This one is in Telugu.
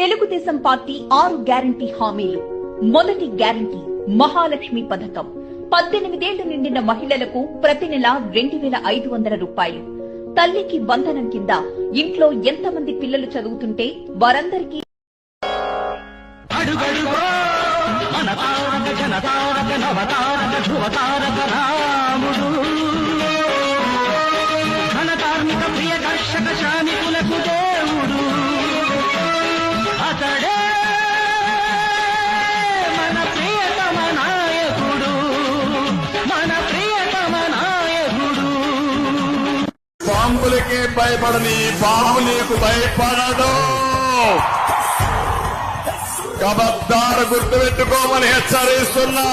తెలుగుదేశం పార్టీ ఆరు గ్యారంటీ హామీలు. మొదటి గ్యారంటీ మహాలక్ష్మి పథకం. పద్దెనిమిదేళ్ళు నిండిన మహిళలకు ప్రతి నెల రెండు వేల ఐదు వందల రూపాయలు. తల్లికి బంధనం కింద ఇంట్లో ఎంతమంది పిల్లలు చదువుతుంటే వారందరికీ అడుగడుగో మన తారక జన తారక నవ తారక ధ్రువ తారక రాముడు. బాంబులకి భయపడని బాంబు నీకు భయపడదు. కబద్దారు గుర్తుపెట్టుకోమని హెచ్చరిస్తున్నా.